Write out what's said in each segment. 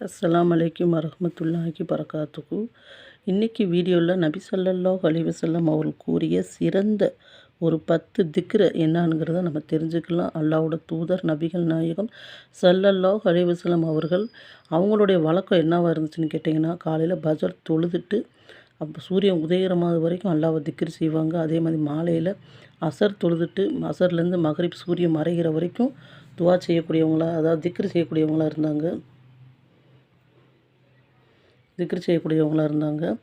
அஸ்லாம் அலைக்கும் வரமத்துல்லாஹி பரகாத்துக்கு இன்றைக்கி வீடியோவில் நபி சொல்லல்லோ அலைஹி அவர்கள் கூறிய சிறந்த ஒரு பத்து திக்ர என்னங்கிறத நம்ம தெரிஞ்சுக்கலாம். அல்லாவோட தூதர் நபிகள் நாயகம் சல்லல்லோ அலைஹி அவர்கள் அவங்களுடைய வழக்கம் என்னவாக இருந்துச்சுன்னு கேட்டிங்கன்னா காலையில் பஜர் தொழுதுட்டு அப்போ சூரியன் உதயமாவது வரைக்கும் அல்லாவை திக்ரு செய்வாங்க. அதே மாதிரி மாலையில் அசர் தொழுதுட்டு அசர்லேருந்து மகரிப் சூரியன் மறைகிற வரைக்கும் துவா செய்யக்கூடியவங்களா அதாவது திக்ரு செய்யக்கூடியவங்களா இருந்தாங்க. திக்ர் செய்யக்கூடியவங்களா இருந்தாங்க.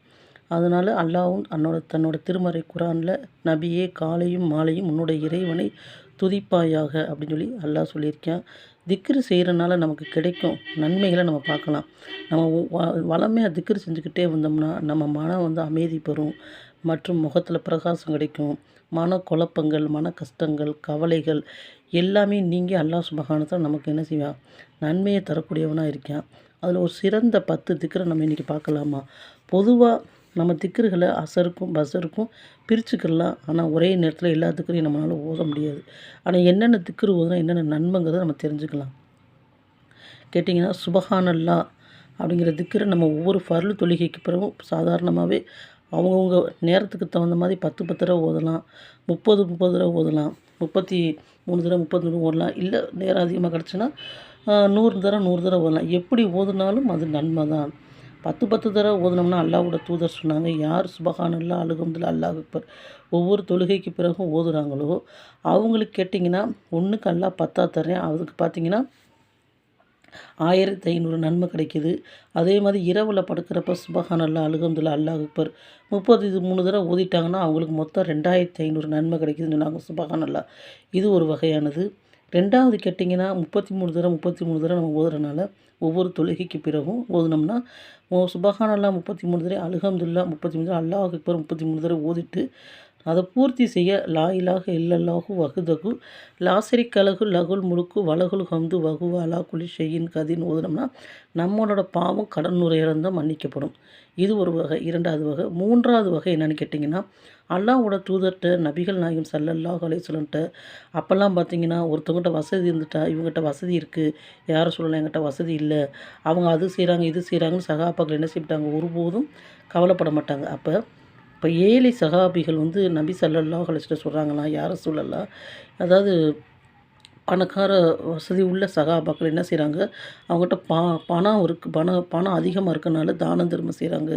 அதனால் அல்லாவும் அன்னோட தன்னோட திருமறை குரானில் நபியே காலையும் மாலையும் உன்னோட இறைவனை துதிப்பாயாக அப்படின்னு சொல்லி அல்லாஹ் சொல்லியிருக்கேன். திக்ரு செய்கிறனால நமக்கு கிடைக்கும் நன்மைகளை நம்ம பார்க்கலாம். நம்ம வ- வளமையாக திக்ரு செஞ்சுக்கிட்டே வந்தோம்னா நம்ம மனம் வந்து அமைதி பெறும் மற்றும் முகத்தில் பிரகாசம் கிடைக்கும். மன குழப்பங்கள் மன கஷ்டங்கள் கவலைகள் எல்லாமே நீங்கி அல்லாஹ் சுபகானத்தில் நமக்கு என்ன செய்வான் நன்மையை தரக்கூடியவனாக இருக்கான் அதில் ஒரு சிறந்த பத்து திக்கரை நம்ம இன்றைக்கி பார்க்கலாமா? பொதுவாக நம்ம திக்கர்களை அசருக்கும் பசருக்கும் பிரிச்சுக்கலாம் ஆனால் ஒரே நேரத்தில் எல்லா திக்கரையும் நம்மளால் ஓத முடியாது. ஆனால் என்னென்ன திக்கர் ஓதுனா என்னென்ன நன்மைங்கிறத நம்ம தெரிஞ்சுக்கலாம். கேட்டிங்கன்னா சுபஹானல்லா அப்படிங்கிற திக்கரை நம்ம ஒவ்வொரு ஃபர்லு தொழுகைக்கு பிறகும் சாதாரணமாகவே அவங்கவுங்க நேரத்துக்கு தகுந்த மாதிரி பத்து பத்து தடவை ஓதலாம். முப்பது முப்பது தடவை ஓதலாம். முப்பத்தி மூணு தடவை முப்பது தடவை ஓதலாம். இல்லை நேரம் அதிகமாக கிடச்சுன்னா நூறு தடவை நூறு தடவை ஓதலாம். எப்படி ஓதுனாலும் அது நன்மை தான். பத்து பத்து தடவை ஓதுனோம்னா அல்லாவோட தூதர் சொன்னாங்க யார் சுபஹானல்லா அழுகம்துல அல்லாஹ் அக்பர். ஒவ்வொரு தொழுகைக்கு பிறகும் ஓதுகிறாங்களோ அவங்களுக்கு கேட்டிங்கன்னா ஒன்றுக்கு அல்லாஹ் பத்தா தரேன் அதுக்கு பார்த்தீங்கன்னா ஆயிரத்தி ஐநூறு நன்மை கிடைக்கிது. அதே மாதிரி இரவில் படுக்கிறப்ப சுபஹானல்லா அழுகம்துல்லா அல்லாஹ் அக்பர். முப்பது இது மூணு தடவை ஊதிட்டாங்கன்னா அவங்களுக்கு மொத்தம் ரெண்டாயிரத்தி ஐநூறு நன்மை கிடைக்குதுன்னு சொன்னாங்க சுபஹானல்லா. இது ஒரு வகையானது. ரெண்டாவது கேட்டிங்கன்னா முப்பத்தி மூணு தடவை முப்பத்தி மூணு தடவை நம்ம ஓதுறனால ஒவ்வொரு தொழுகைக்கு பிறகும் ஓதுனோம்னா ஓ சுபஹானல்லா முப்பத்தி மூணு தடவை அல்ஹம்துலில்லாஹ் முப்பத்தி மூணு தடவை அல்லாஹ் அக்பர் முப்பத்தி மூணு தடவை ஓதிட்டு அதை பூர்த்தி செய்ய லா இலாஹ இல்லல்லாஹு வகுதகு லாசரி கலகு லகுல் முழுக்கு வலகுல் ஹம்து வகு அலா குலி ஷெயின் கதின்னு ஓதுனோம்னா நம்மளோட பாவம் கடன் நுரையிறந்தால் மன்னிக்கப்படும். இது ஒரு வகை. இரண்டாவது வகை. மூன்றாவது வகை என்னன்னு கேட்டிங்கன்னா அல்லாவோட தூதர்கிட்ட நபிகள் நாயகம் ஸல்லல்லாஹு அலைஹி வஸல்லம்ட்ட அப்போல்லாம் பார்த்தீங்கன்னா ஒருத்தவங்ககிட்ட வசதி இருந்துட்டா இவங்ககிட்ட வசதி இருக்குது யாரும் சொல்லலாம் என்கிட்ட வசதி இல்லை. அவங்க அது செய்கிறாங்க இது செய்கிறாங்கன்னு சகாப்பாக்கள் என்ன செய்யிட்டாங்க ஒருபோதும் கவலைப்பட மாட்டாங்க. அப்போ இப்போ ஏழை சகாபிகள் வந்து நபி சல்லல்லா அலைஹி சொல்கிறாங்களா யாரை சொல்லலாம் அதாவது பணக்கார வசதி உள்ள சகாபாக்கள் என்ன செய்கிறாங்க அவங்ககிட்ட பா பணம் இருக்கு பணம் பணம் அதிகமாக இருக்கனால தானம் தர்மம் செய்கிறாங்க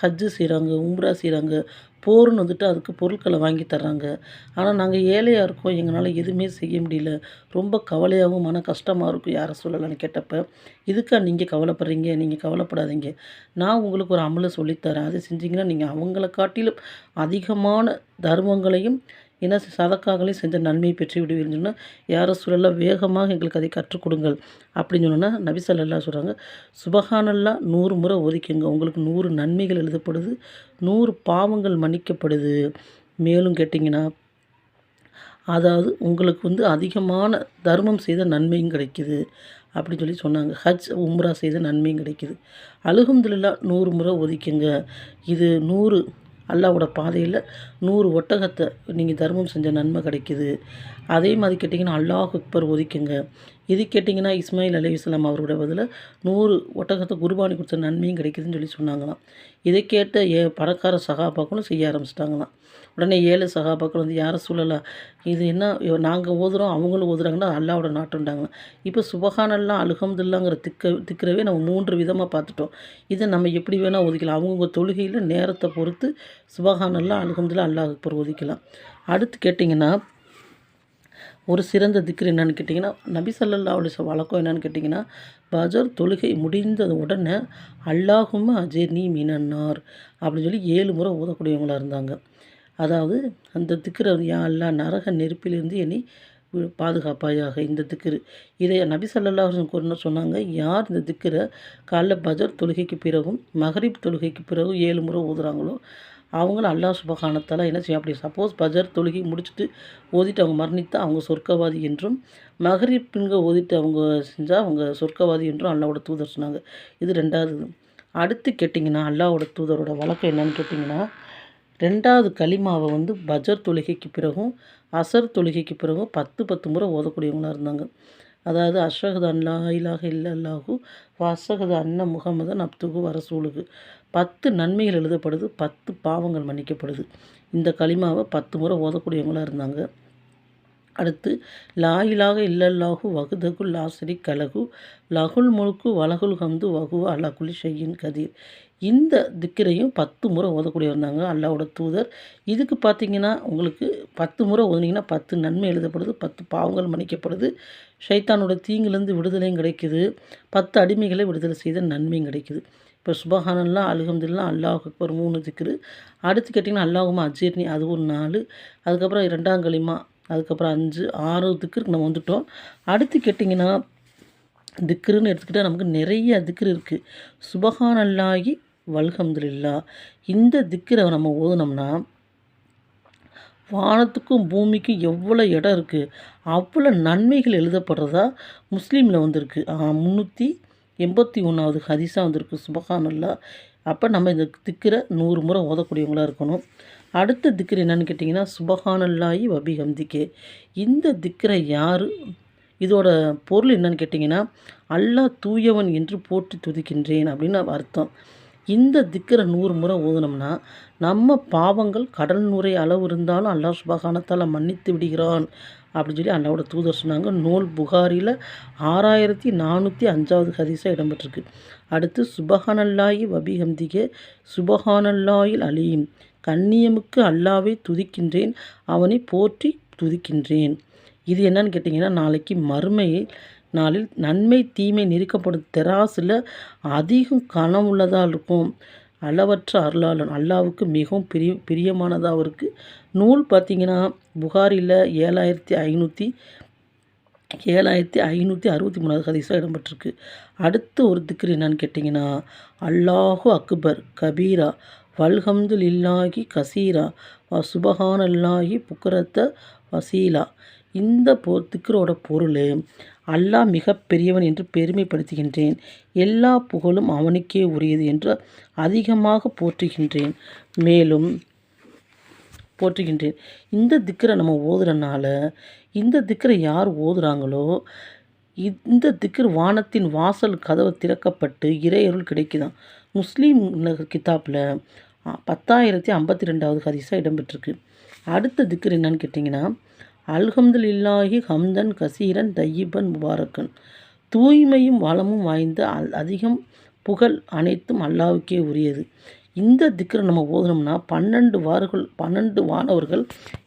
ஹஜ்ஜு செய்கிறாங்க உம்ரா செய்கிறாங்க போர்னு வந்துட்டு அதுக்கு பொருட்களை வாங்கி தர்றாங்க. ஆனால் நாங்கள் ஏழையாக இருக்கோம் எங்களால் எதுவுமே செய்ய முடியல. ரொம்ப கவலையாகவும் மன கஷ்டமாக இருக்கும் யாரை சொல்லலான்னு கேட்டப்போ இதுக்கா நீங்கள் கவலைப்படுறீங்க? நீங்கள் கவலைப்படாதீங்க. நான் உங்களுக்கு ஒரு அமலை சொல்லித்தரேன் அதை செஞ்சீங்கன்னா நீங்கள் அவங்கள காட்டிலும் அதிகமான தர்மங்களையும் ஏன்னா சதக்காகளையும் செஞ்ச நன்மையை பெற்று விடுவீங்கன்னு சொன்னால் யார சூழலாக வேகமாக எங்களுக்கு அதை கற்றுக் கொடுங்கள் அப்படின்னு சொன்னோன்னா நபிசல்லா சொல்கிறாங்க சுபகானல்லா நூறு முறை ஒதுக்கிங்க. உங்களுக்கு நூறு நன்மைகள் எழுதப்படுது நூறு பாவங்கள் மன்னிக்கப்படுது. மேலும் கேட்டிங்கன்னா அதாவது உங்களுக்கு வந்து அதிகமான தர்மம் செய்த நன்மையும் கிடைக்கிது அப்படின்னு சொல்லி சொன்னாங்க. ஹஜ் உம்ரா செய்த நன்மையும் கிடைக்குது. அல்ஹம்துலில்லாஹ் நூறு முறை ஒதுக்குங்க. இது நூறு அல்லாவோட பாதையில் நூறு ஒட்டகத்தை நீங்கள் தர்மம் செஞ்ச நன்மை கிடைக்கிது. அதே மாதிரி கேட்டிங்கன்னா அல்லாஹ் அக்பர் ஒதுக்குங்க. இது கேட்டிங்கன்னா இஸ்மாயில் அலைஹிஸ்ஸலாம் அவரோட பதில் நூறு ஒட்டகத்தை குருபானி கொடுத்த நன்மையும் கிடைக்குதுன்னு சொல்லி சொன்னாங்களாம். இதை கேட்ட ஏ பணக்கார சகாபாக்களும் செய்ய ஆரம்பிச்சிட்டாங்களாம். உடனே ஏழு சகாபாக்கள் வந்து யாரை சொல்லலாம் இது என்ன நாங்கள் ஓதுறோம் அவங்களும் ஓதுறாங்கன்னா அல்லாவோட நாட்டுண்டாங்களாம் இப்போ சுபஹானல்லாம் அழுகம்தில்லாங்கிற திக்க திக்கிறவே நம்ம மூன்று விதமாக பார்த்துட்டோம். இதை நம்ம எப்படி வேணால் ஒதுக்கலாம். அவங்கவுங்க தொழுகையில் நேரத்தை பொறுத்து சுபஹானல்லா அல்ஹம்துல்லா அல்லாஹ் அக்பர் ஒதுக்கலாம். அடுத்து கேட்டிங்கன்னா ஒரு சிறந்த திக்ர் என்னென்னு கேட்டிங்கன்னா நபி ஸல்லல்லாஹு வழக்கம் என்னன்னு கேட்டிங்கன்னா பஜர் தொழுகை முடிந்தது உடனே அல்லாஹும் அஜய் நீ மீனன்னார் அப்படின்னு சொல்லி ஏழு முறை ஊதக்கூடியவங்களாக இருந்தாங்க. அதாவது அந்த திக்கரை வந்து யா அல்லா நரக நெருப்பிலிருந்து என்னை பாதுகாப்பாயாக இந்த திக்கரு இதை நபி ஸல்லல்லாஹு கூறின சொன்னாங்க யார் இந்த திக்கரை காலைல பஜர் தொழுகைக்கு பிறகும் மகரிப் தொழுகைக்கு பிறகும் ஏழு முறை ஓதுறாங்களோ அவங்களும் அல்லாஹ் சுபகானத்தால் என்ன செய்யும்? அப்படி சப்போஸ் பஜர் தொழுகி முடிச்சுட்டு ஓதிட்டு அவங்க மரணித்தா அவங்க சொர்க்கவாதி என்றும் மகரி பின்க ஓதிட்டு அவங்க செஞ்சால் அவங்க சொர்க்கவாதி என்றும் அல்லாவோட தூதர் சொன்னாங்க. இது ரெண்டாவது. அடுத்து கேட்டிங்கன்னா அல்லாவோட தூதரோட வழக்கம் என்னன்னு கேட்டிங்கன்னா ரெண்டாவது களிமாவை வந்து பஜர் தொழுகைக்கு பிறகும் அசர் தொழுகைக்கு பிறகும் பத்து பத்து முறை ஓதக்கூடியவங்களாக இருந்தாங்க. அதாவது அஷ்ஹது அன் லா இல்லல்லாஹு வசகது அன்ன முகமதன் அப்துகு வரசூலுகு பத்து நன்மைகள் எழுதப்படுது பத்து பாவங்கள் மன்னிக்கப்படுது. இந்த களிமாவை பத்து முறை ஓதக்கூடியவங்களாக இருந்தாங்க. அடுத்து லாயிலாக இல்லல்லாஹு வகுதகு லாசரி கலகு லகுல் முழுக்கு வலகுல் ஹம்து வகு அலா குல்லி ஷைஇன் கதீர். இந்த திக்கிரையும் பத்து முறை ஓதக்கூடிய இருந்தாங்க அல்லாவோட தூதர். இதுக்கு பார்த்தீங்கன்னா உங்களுக்கு பத்து முறை ஒதுனீங்கன்னா பத்து நன்மை எழுதப்படுது பத்து பாவங்கள் மன்னிக்கப்படுது. ஷைத்தானோட தீங்குலேருந்து விடுதலையும் கிடைக்குது. பத்து அடிமைகளை விடுதலை செய்த நன்மையும் கிடைக்குது. இப்போ சுபஹானல்லா அல்ஹம்துலில்லாஹ் அல்லாஹ் அக்பர் மூணு திக்ரு. அடுத்து கேட்டிங்கன்னா அல்லாஹுமா அஜீர்னி அது ஒரு நாலு. அதுக்கப்புறம் ரெண்டாம் களிமா அதுக்கப்புறம் அஞ்சு ஆறு திக்ருக்கு நம்ம வந்துட்டோம். அடுத்து கேட்டிங்கன்னா திக்ருன்னு எடுத்துக்கிட்டால் நமக்கு நிறைய திக்ரு இருக்குது சுபஹானல்லாகி வல்ஹம்துல்லா இந்த திக்கரை நம்ம ஓதுனோம்னா வானத்துக்கும் பூமிக்கும் எவ்வளோ இடம் இருக்குது அவ்வளோ நன்மைகள் எழுதப்படுறதா முஸ்லீமில் வந்திருக்கு. முந்நூற்றி எண்பத்தி ஒன்றாவது ஹதீஸாக வந்திருக்கு. சுபஹானல்லா. அப்போ நம்ம இந்த திக்கரை நூறு முறை ஓதக்கூடியவங்களாக இருக்கணும். அடுத்த திக்கர் என்னன்னு கேட்டிங்கன்னா சுபகானல்லாயி வபி ஹம்திக்கே இந்த திக்கரை யார்? இதோட பொருள் என்னன்னு கேட்டிங்கன்னா அல்லாஹ் தூயவன் என்று போற்றி துதிக்கின்றேன் அப்படின்னு அர்த்தம். இந்த திக்கரை நூறு முறை ஓதுனோம்னா நம்ம பாவங்கள் கடல் நுரை அளவு இருந்தாலும் அல்லாஹ் சுபகானத்தால் மன்னித்து விடுகிறான் அப்படின்னு சொல்லி அல்லாவோட தூதர் சொன்னாங்க. நூல் புகாரியில் ஆறாயிரத்தி நானூற்றி அஞ்சாவது ஹதீஸாக இடம்பெற்றிருக்கு. அடுத்து சுபஹானல்லாயி வபிஹம்திகே சுபஹானல்லாயில் அலியும் கண்ணியமுக்கு அல்லாவை துதிக்கின்றேன் அவனை போற்றி துதிக்கின்றேன். இது என்னன்னு கேட்டிங்கன்னா நாளைக்கு மறுமையை நாளில் நன்மை தீமை நெருக்கப்படும் தெராசில் அதிகம் கனம் உள்ளதாக இருக்கும். அளவற்ற அருளாளன் அல்லாவுக்கு மிகவும் பிரிய பிரியமானதாக இருக்குது நூல் பார்த்திங்கன்னா புகாரில் ஏழாயிரத்தி ஐநூற்றி ஏழாயிரத்தி ஐநூற்றி அறுபத்தி மூணாவது ஹதீஸாக இடம்பெற்றிருக்கு. அடுத்து ஒரு திக்ரு என்னன்னு கேட்டிங்கன்னா அல்லாஹு அக்பர் கபீரா வல்ஹம்து இல்லாஹி கசீரா வ சுபஹான் அல்லாஹி புக்கரத்த வசீலா. இந்த பொ திக்ரோட பொருள் அல்லாஹ் மிக பெரியவன் என்று பெருமைப்படுத்துகின்றேன். எல்லா புகழும் அவனுக்கே உரியது என்று அதிகமாக போற்றுகின்றேன். மேலும் போற்றுகின்றேன். இந்த திக்கரை நம்ம ஓதுறனால இந்த திக்கரை யார் ஓதுறாங்களோ இந்த திக்கர் வானத்தின் வாசல் கதவு திறக்கப்பட்டு இறையருள் கிடைக்குதான். முஸ்லீம் கிதாப்பில் பத்தாயிரத்தி ஐம்பத்தி ரெண்டாவது ஹதீஸாக இடம்பெற்றிருக்கு. அடுத்த திக்கர் என்னன்னு கேட்டிங்கன்னா அல்ஹம்துலில்லாஹி ஹம்தன் கசீரன் தையிபன் முபாரக்கன். தூய்மையும் வளமும் வாய்ந்த அல் அதிகம் புகழ் அனைத்தும் அல்லாவுக்கே உரியது. இந்த திக்கரை நம்ம ஓதுனோம்னா பன்னெண்டு வார்கள் பன்னெண்டு வானவர்கள்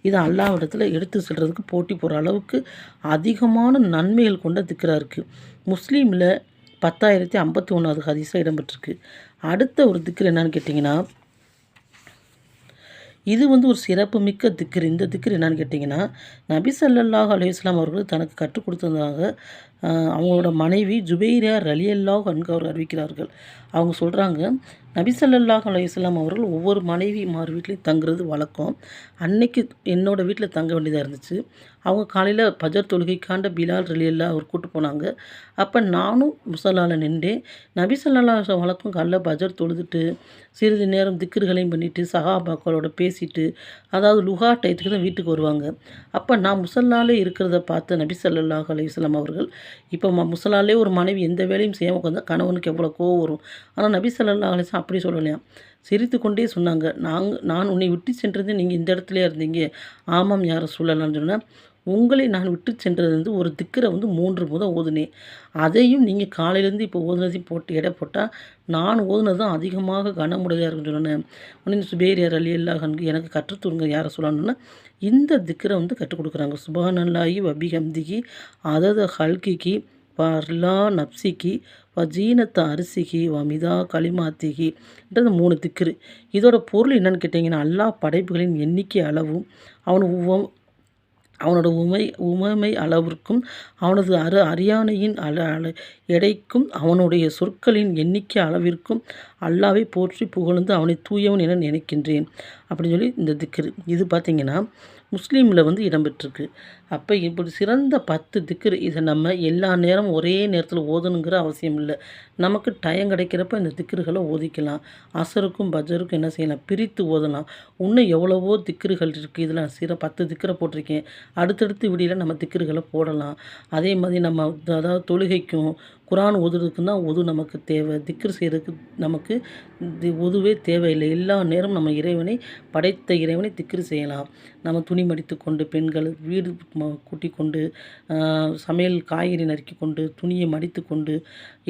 இதை அல்லாவிடத்தில் எடுத்து செல்கிறதுக்கு போட்டி போகிற அளவுக்கு அதிகமான நன்மைகள் கொண்ட திக்கராக இருக்குது முஸ்லீமில் பத்தாயிரத்தி ஐம்பத்தி ஒன்றாவது ஹதீஸாக இடம்பெற்றிருக்கு. அடுத்த ஒரு திக்கர் என்னன்னு கேட்டிங்கன்னா இது வந்து ஒரு சிறப்பு மிக்க திக்ரு. இந்த திக்ரு என்னன்னு கேட்டிங்கன்னா நபி ஸல்லல்லாஹு அலைஹி இஸ்லாம் அவர்கள் தனக்கு கற்றுக் கொடுத்ததாக அவங்களோட மனைவி ஜுபெய்ரியார் ரலி அல்லாஹ் அன்ஹு அவர் அறிவிக்கிறார்கள். அவங்க சொல்கிறாங்க நபிசல்லாஹ் ஸல்லல்லாஹு அவர்கள் ஒவ்வொரு மனைவிமார் வீட்லேயும் தங்குறது வழக்கம். அன்னைக்கு என்னோடய வீட்டில் தங்க வேண்டியதாக இருந்துச்சு. அவங்க காலையில் பஜர் தொழுகைக்காண்ட பிலால் ரலியல்லா அவர் கூட்டு போனாங்க. அப்போ நானும் முசல்லால நின்றேன். நபிசல்லா வழக்கம் காலைல பஜர் தொழுதுட்டு சிறிது நேரம் திக்கர்களையும் பண்ணிட்டு சகாபாக்களோட பேசிட்டு அதாவது லுஹா டயத்துக்கு தான் வீட்டுக்கு வருவாங்க. அப்போ நான் முசல்லாலே இருக்கிறத பார்த்த நபி ஸல்லல்லாஹு அலைஹி அவர்கள் இப்போ ம ஒரு மனைவி எந்த வேலையும் செய்யாமல் உட்காந்தா கணவனுக்கு எவ்வளோ கோவம் வரும்? ஆனால் நபி ஸல்லல்லாஹு அலைஹி அப்படி சொல்லலையாம். சிரித்து கொண்டே சொன்னாங்க. நாங்கள் நான் உன்னை விட்டு சென்றது நீங்கள் இந்த இடத்துலயே இருந்தீங்க. ஆமாம் யாரை சொல்லலாம்னு சொன்னால் உங்களை நான் விட்டு சென்றது வந்து ஒரு திக்கரை வந்து மூன்று முறை ஓதுனேன். அதையும் நீங்கள் காலையிலேருந்து இப்போ ஓதுனதையும் போட்டு எடை போட்டால் நான் ஓதுனது தான் அதிகமாக கனமுடையதாக இருக்குன்னு சொன்னேன். உடனே சுபேரியார் அலி அல்லாஹன்கு எனக்கு கற்றுத்துருங்க யாரை சொல்லணும்னா இந்த திக்கரை வந்து கற்றுக் கொடுக்குறாங்க. சுபானல்லாஹி வபி ஹம்திகி அதத பர்லா வர்லா நப்சிகி வஜீனத்த அரிசிகி வமிதா களிமாத்திகின்றது மூணு திக்ரு இதோட பொருள் என்னன்னு கேட்டிங்கன்னா எல்லா படைப்புகளின் எண்ணிக்கை அளவும் அவன் ஒவ்வொரு அவனோட உமை உமைமை அளவிற்கும் அவனது அரு அரியானையின் அள அள எடைக்கும் அவனுடைய சொற்களின் எண்ணிக்கை அளவிற்கும் அல்லாவை போற்றி புகழ்ந்து அவனை தூயவன் என நினைக்கின்றேன். அப்படின்னு சொல்லி இந்த திக்ரு இது பார்த்திங்கன்னா முஸ்லீமில் வந்து இடம்பெற்றிருக்கு. அப்போ இப்படி சிறந்த பத்து திக்ரு இதை நம்ம எல்லா நேரமும் ஒரே நேரத்தில் ஓதணுங்கிற அவசியம் இல்லை. நமக்கு டைம் கிடைக்கிறப்ப இந்த திக்ருகளை ஓதிக்கலாம். அசருக்கும் பஜருக்கும் என்ன செய்யலாம்? பிரித்து ஓதலாம். இன்னும் எவ்வளவோ திக்ருகள் இருக்குது இதில் சிற பத்து திக்கரை போட்டிருக்கேன். அடுத்தடுத்து விடியில் நம்ம திக்ருகளை போடலாம். அதே மாதிரி நம்ம அதாவது தொழுகைக்கும் குரான் ஓதுறதுக்குன்னா ஒது நமக்கு தேவை திக்ரு செய்கிறதுக்கு நமக்கு தி ஒதுவே தேவையில்லை. எல்லா நேரம் நம்ம இறைவனை படைத்த இறைவனை திக்ரு செய்யலாம். நம்ம துணி மடித்து கொண்டு பெண்கள் வீடு கூட்டி கொண்டு சமையல் காய்கறி நறுக்கி கொண்டு துணியை மடித்து கொண்டு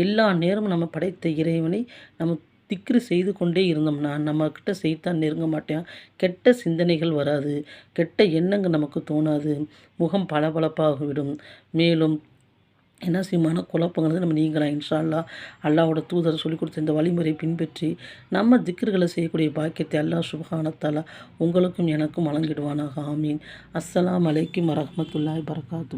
எல்லா நேரமும் நம்ம படைத்த இறைவனை நம்ம திக்ரு செய்து கொண்டே இருந்தோம்னா நம்மக்கிட்ட செய்தான் நெருங்க மாட்டேன். கெட்ட சிந்தனைகள் வராது. கெட்ட எண்ணங்கள் நமக்கு தோணாது. முகம் பளபளப்பாகிவிடும். மேலும் என்ன செய்யும் மனக்குழப்பங்கிறது நம்ம நீங்கலாம் இன்ஷா அல்லாஹ் அல்லாஹ்வோட தூதர் சொல்லிக் கொடுத்த இந்த வழிமுறையை பின்பற்றி நம்ம திக்கர்களை செய்யக்கூடிய பாக்கியத்தை அல்லா சுபஹானத்தாலா உங்களுக்கும் எனக்கும் வழங்கிடுவானாக. ஆமீன். அஸ்ஸலாம் அலைக்கும் வரஹ்மத்துல்லாஹி பரகாத்து